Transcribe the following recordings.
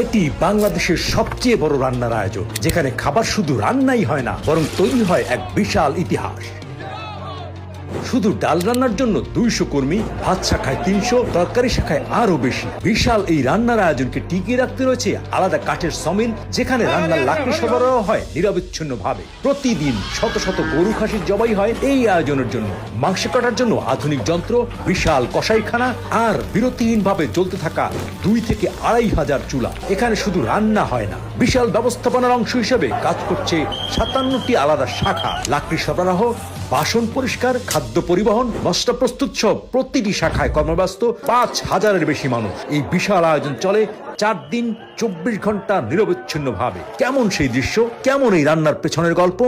এটি বাংলাদেশের সবচেয়ে বড় রান্নার আয়োজন, যেখানে খাবার শুধু রান্নাই হয় না, বরং তৈরি হয় এক বিশাল ইতিহাস। শুধু ডাল রান্নার জন্য দুইশো কর্মী, ভাত শাখায় তিনশো, তরকারি শাখায় আরও বেশি। বিশাল এই রান্নার আয়োজনকে টিকিয়ে রাখতে রয়েছে আলাদা কাঠের সমিল, যেখানে রান্নার লাকড়ি সরবরাহ হয় নিরবিচ্ছিন্ন ভাবে প্রতিদিন শত শত গরু খাসির জবাই হয় এই আয়োজনের জন্য। মাংস কাটার জন্য আধুনিক যন্ত্র, বিশাল কসাইখানা আর বিরতিহীন ভাবে চলতে থাকা দুই থেকে আড়াই হাজার চুলা। এখানে শুধু রান্না হয় না, বিশাল ব্যবস্থাপনার অংশ হিসেবে কাজ করছে সাতান্নটি আলাদা শাখা। লাকড়ি সরবরাহ বাসন পরিষ্কার, খাদ্য পরিবহন মশলা প্রস্তুত সব প্রতিটি শাখায় কর্মব্যস্ত পাঁচ হাজারের বেশি মানুষ। এই বিশাল আয়োজন চলে চার দিন চব্বিশ ঘণ্টা নিরবিচ্ছিন্ন ভাবে কেমন সেই দৃশ্য? কেমন এই রান্নার পেছনের গল্প?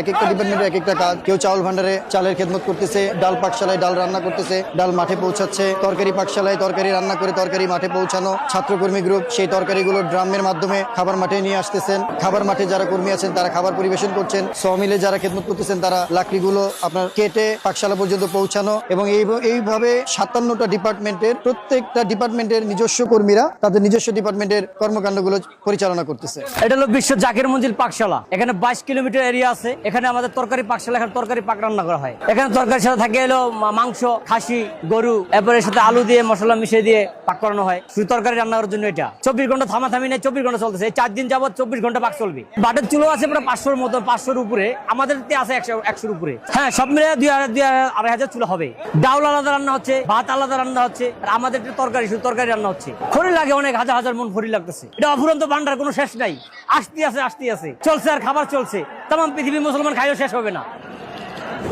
এক একটা ডিপার্টমেন্টের এক একটা কাজ। কেউ চাউল ভান্ডারে চালের খেদমত করতেছে, ডাল পাকশালায় ডাল রান্না করতেছে, ডাল মাঠে পৌঁছাচ্ছে। তরকারি পাকশালায় তরকারি রান্না করে তরকারি মাঠে পৌঁছানো। ছাত্রকর্মী গ্রুপ সেই তরকারিগুলো ড্রামের মাধ্যমে খাবার মাঠে নিয়ে আসতেছেন। খাবার মাঠে যারা কর্মী আছেন, তারা খাবার পরিবেশন করছেন। সমিলে যারা খেদমত করতেছেন, তারা লাকড়িগুলো আপনার কেটে পাকশালা পর্যন্ত পৌঁছানো এবং এই এইভাবে সাতান্নটা ডিপার্টমেন্টের প্রত্যেকটা ডিপার্টমেন্টের নিজস্ব কর্মীরা তাদের নিজস্ব ডিপার্টমেন্টের কর্মকাণ্ডগুলো পরিচালনা করতেছে। এটা হলো বিশ্ব জাকির মঞ্জিল পাকশালা এখানে বাইশ কিলোমিটার এরিয়া আছে। এখানে আমাদের তরকারি পাকশালা এখানে তরকারি পাক রান্না করা হয়। এখানে তরকারির সাথে থাকে এলো মাংস, খাসি, গরু, এরপরে সাথে আলু দিয়ে, মশলা মিশিয়ে দিয়ে পাক করানো হয়। শুধু তরকারি রান্না করার জন্য এটা। চব্বিশ ঘণ্টা থামা থামি নেই, চব্বিশ ঘণ্টা চলতেছে। চার দিন যাবত চব্বিশ ঘণ্টা পাক চলবে। বাটের চুলো আছে প্রায় পাঁচশোর মতো, পাঁচশোর উপরে। আমাদের আছে একশো, একশোর উপরে। হ্যাঁ সব মিলে দুই হাজার দুই হাজার, আড়াই হাজার চুলো হবে। ডাউল আলাদা রান্না হচ্ছে, ভাত আলাদা রান্না হচ্ছে, আর আমাদের তরকারি, শুধু তরকারি রান্না হচ্ছে। খড়ি লাগে অনেক, হাজার হাজার মন খড়ি লাগতেছে। এটা অফুরন্ত ভান্ডার, কোনো শেষ নাই। আসতে আছে আসতে আছে। চলছে আর খাবার চলছে। তাম পৃথিবী মুসলমান খাইও শেষ হবে না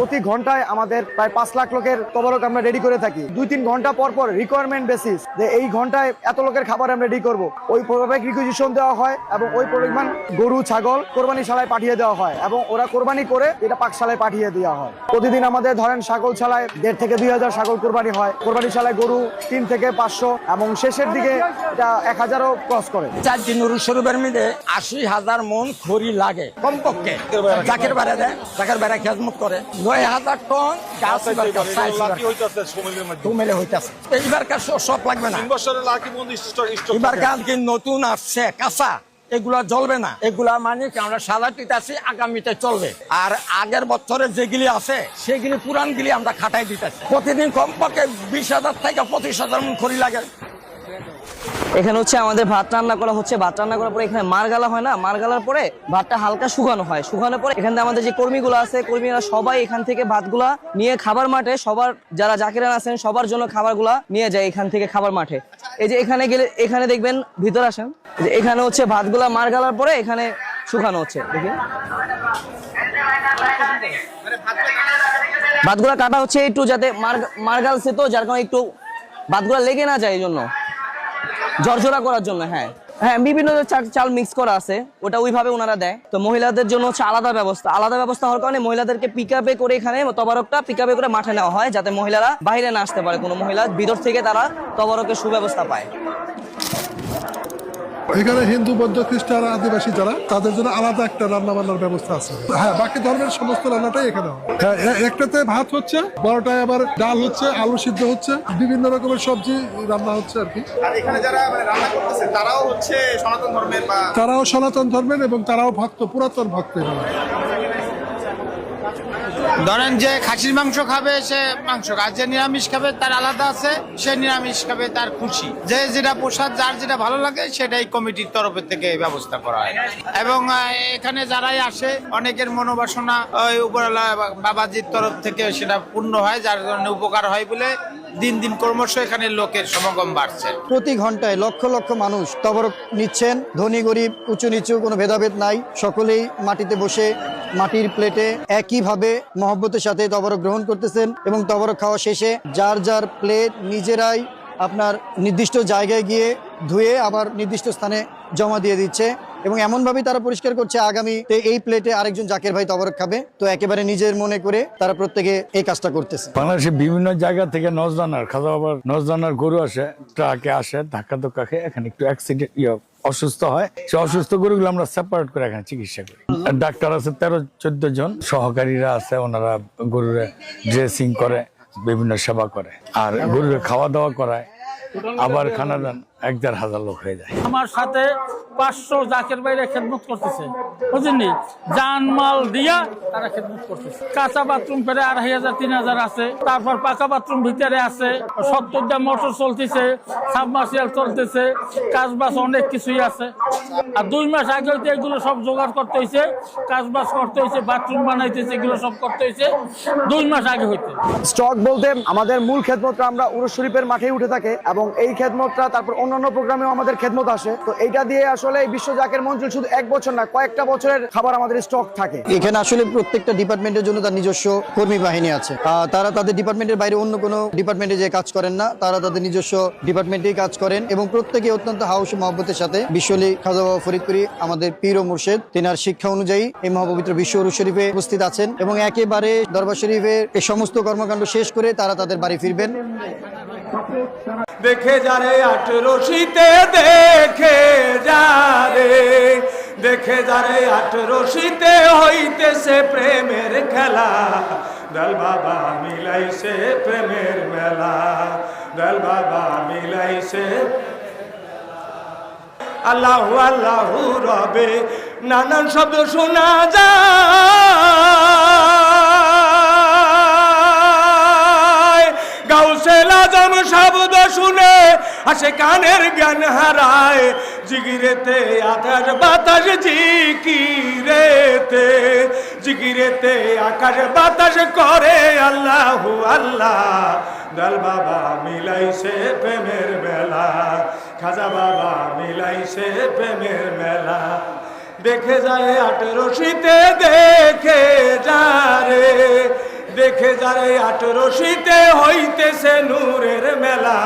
প্রতি ঘন্টায় আমাদের প্রায় পাঁচ লাখ লোকের তবরক আমরা রেডি করে থাকি। দুই তিন ঘণ্টা পর পর রিকোয়ারমেন্ট বেসিস যে এই ঘন্টায় এত লোকের খাবার আমরা রেডি করব। ওই প্রভাবিক রিকুইজিশন দেওয়া হয় এবং ওই পরিমাণ গরু, ছাগল কোরবানি শালায় পাঠিয়ে দেওয়া হয় এবং ওরা কোরবানি করে এটা পাকশালায় পাঠিয়ে দেওয়া হয়। প্রতিদিন আমাদের ধরেন ছাগল ছালায় দেড় থেকে দুই হাজার ছাগল কোরবানি হয়। কোরবানি শালায় গরু তিন থেকে পাঁচশো এবং শেষের দিকে এটা এক হাজারও ক্রস করে। চার দিন শরীফের মধ্যে আশি হাজার মন খড়ি লাগে কমপক্ষে। জাকের বেড়া দেয়, জাকের বেড়া খেজমত করে। নয় হাজার টন গাছ মেলে হইতেছে। এইবার কাজ সব লাগবে না? এবার কাজ কি নতুন আসছে কাঁচা। এগুলা জ্বলবে না। এগুলা মানে কি আমরা সাদা দিতেছি আগামীতে চলবে। আর আগের বছরে যেগুলি আছে সেগুলি পুরান গিলি আমরা খাটাই দিতেছি। প্রতিদিন কমপক্ষে বিশ হাজার থেকে পঁচিশ হাজার মন খড়ি লাগে। এখানে হচ্ছে আমাদের ভাত রান্না করা হচ্ছে, ভাত রান্না করার পরে এখানে মার গালা হয় না? মার গালার পরে ভাতটা হালকা শুকানো হয়। শুকানোর পরে এখানে আমাদের যে কর্মীগুলো আছে, কর্মীরা সবাই এখান থেকে ভাতগুলা নিয়ে খাবার মাঠে, সবার যারা জাকিরান আছেন, সবার জন্য খাবারগুলা নিয়ে যায় এখান থেকে খাবার মাঠে। এই যে এখানে গেলে, এখানে দেখবেন, ভিতর আসেন। যে এখানে হচ্ছে ভাতগুলা মার গালার পরে এখানে শুকানো হচ্ছে। দেখি। ভাতগুলা কাটা হচ্ছে একটু যাতে মার মার গালছে তো যার কারণে একটু ভাতগুলা লেগে না যায় এই জন্য। জর্জরা করার জন্য হ্যাঁ। হ্যাঁ বিভিন্ন চাল মিক্স করা আছে, ওটা ওইভাবে ওনারা দেয়। তো মহিলাদের জন্য হচ্ছে আলাদা ব্যবস্থা। আলাদা ব্যবস্থা হওয়ার কারণে মহিলাদেরকে পিক আপে করে এখানে তবারকটা পিক আপে করে মাঠে নেওয়া হয়, যাতে মহিলারা বাইরে না আসতে পারে। কোনো মহিলা ভিতর থেকে তারা তবারকের সুব্যবস্থা পায়। এখানে হিন্দু বৌদ্ধ খ্রিস্টান আদিবাসী যারা তাদের জন্য আলাদা একটা রান্না বান্নার ব্যবস্থা আছে। হ্যাঁ বাকি ধর্মের সমস্ত রান্নাটাই এখানে হয় একটাতে ভাত হচ্ছে বড়টায় আবার ডাল হচ্ছে আলু সিদ্ধ হচ্ছে বিভিন্ন রকমের সবজি রান্না হচ্ছে আর কি। মানে রান্না করতেছে তারাও হচ্ছে সনাতন ধর্মের তারাও সনাতন ধর্মের এবং তারাও ভক্ত পুরাতন ভক্ত এখানে। ধরেন যে খাসির মাংস খাবে, সে মাংস। আর যে নিরামিষ খাবে, তার আলাদা আছে, সে নিরামিষ খাবে, তার খুশি যে যেটা প্রসাদ, যার যেটা ভালো লাগে, সেটাই কমিটির তরফের থেকে ব্যবস্থা করা হয় এবং এখানে যারাই আসে, অনেকের মনোবাসনা ওই উপরওয়ালা বাবাজির তরফ থেকে সেটা পূর্ণ হয়, যার জন্য উপকার হয় বলে দিন দিন ক্রমশ এখানে লোকের সমাগম বাড়ছে। প্রতি ঘন্টায় লক্ষ লক্ষ মানুষ তবরক নিচ্ছেন। ধনী, গরিব, উঁচু নিচু কোনো ভেদাভেদ নাই। সকলেই মাটিতে বসে মাটির প্লেটে একইভাবে মহব্বতের সাথে তবরক গ্রহণ করতেছেন এবং তবরক খাওয়া শেষে যার যার প্লেট নিজেরাই আপনার নির্দিষ্ট জায়গায় গিয়ে ধুয়ে আবার নির্দিষ্ট স্থানে জমা দিয়ে দিচ্ছে। এবং এমনভাবেই তারা পরিষ্কার করছে আগামী এই প্লেটে আরেকজন জাকের ভাই তবরক খাবে। তো একেবারে নিজের মনে করে তারা প্রত্যেকে এই কাজটা করতেছে। বাংলাদেশে বিভিন্ন জায়গা থেকে নজদানার খাওয়া আবার নজদানার গরু আসে, ট্রাকে আসে, ধাক্কা ধক্কা খেয়ে এখানে একটু অ্যাক্সিডেন্ট অসুস্থ হয়। সে অসুস্থ গরুগুলো আমরা সেপারেট করে এখানে চিকিৎসা করি। ডাক্তার আছে তেরো, চোদ্দ জন। সহকারীরা আছে, ওনারা গরুরে ড্রেসিং করে, বিভিন্ন সেবা করে। আর গরুরে খাওয়া দাওয়া করায়। আবার খানা খানাদান। এক দেড় হাজার লোক হয়ে যায়। আমার সাথে পাঁচশো জাকের বাইরে খেদমত করতেছে। বুঝলেন জানমাল দিয়া তারা খেদমত করতেছে। কাঁচা বাথরুম ফেরে আড়াই হাজার, তিন হাজার আছে। তারপর পাকা বাথরুম ভিতরে আছে। সত্তরটা মোটর চলতেছে সাবমার্সিয়াল চলতেছে। কাজবাস অনেক কিছুই আছে। আর দুই মাস আগে হইতে এগুলো সব জোগাড় করতে হয়েছে কাজ বাস করতে হয়েছে বাথরুম বানাইতেছে এগুলো সব করতে হয়েছে দুই মাস আগে হইতে। স্টক বলতে আমাদের মূল খেদমতটা আমরা উরুস শরীফের মাঠেই উঠে থাকে এবং এই খেদমতটা তারপর অন্যান্য প্রোগ্রামেও আমাদের খেদমত আসে। তো এইটা দিয়ে আসলে এই বিশ্ব জাকের মঞ্চল শুধু এক বছর না কয়েকটা বছরের খাবার আমাদের স্টক থাকে। এখানে আসলে প্রত্যেকটা ডিপার্টমেন্টের জন্য তার নিজস্ব কর্মী বাহিনী আছে। তারা তাদের ডিপার্টমেন্টের বাইরে অন্য কোনো ডিপার্টমেন্টে যে কাজ করেন না তারা তাদের নিজস্ব ডিপার্টমেন্টেই কাজ করেন এবং প্রত্যেকে অত্যন্ত হাউস মহব্বতের সাথে বিশ্বলি খাজা বাবা ফরিদপুরি আমাদের পীর ও মুর্শেদ। তেনার শিক্ষা অনুযায়ী এই মহাপবিত্র বিশ্ব শরীফে উপস্থিত আছেন এবং একেবারে দরবার শরীফের এই সমস্ত কর্মকাণ্ড শেষ করে তারা তাদের বাড়ি ফিরবেন। দেখে যারে আঠেরো শীতে দেখে যারে দেখে যারে আঠেরো শীতে হইতেছে প্রেমের খেলা। দল বাবা, মিলাইছে প্রেমের মেলা। দল বাবা, মিলাইছে আল্লাহ আল্লাহ রবে। নানান শব্দ শোনা যায়। গাউসেল আজম শব্দ শুনে আসে কানের জ্ঞান হারায়। জিগিরেতে আকাশ বাতাস, জিকিরেতে জিগিরেতে আকাশ বাতাস করে, আল্লাহ আল্লাহ। দল বাবা মিলাইছে প্রেমের বেলা খাজা বাবা মিলাইছে প্রেমের মেলা। দেখে যায় আঠেরো শীতে দেখে যারে। দেখে যারে আঠেরো শীতে হইতেছে নূরের মেলা।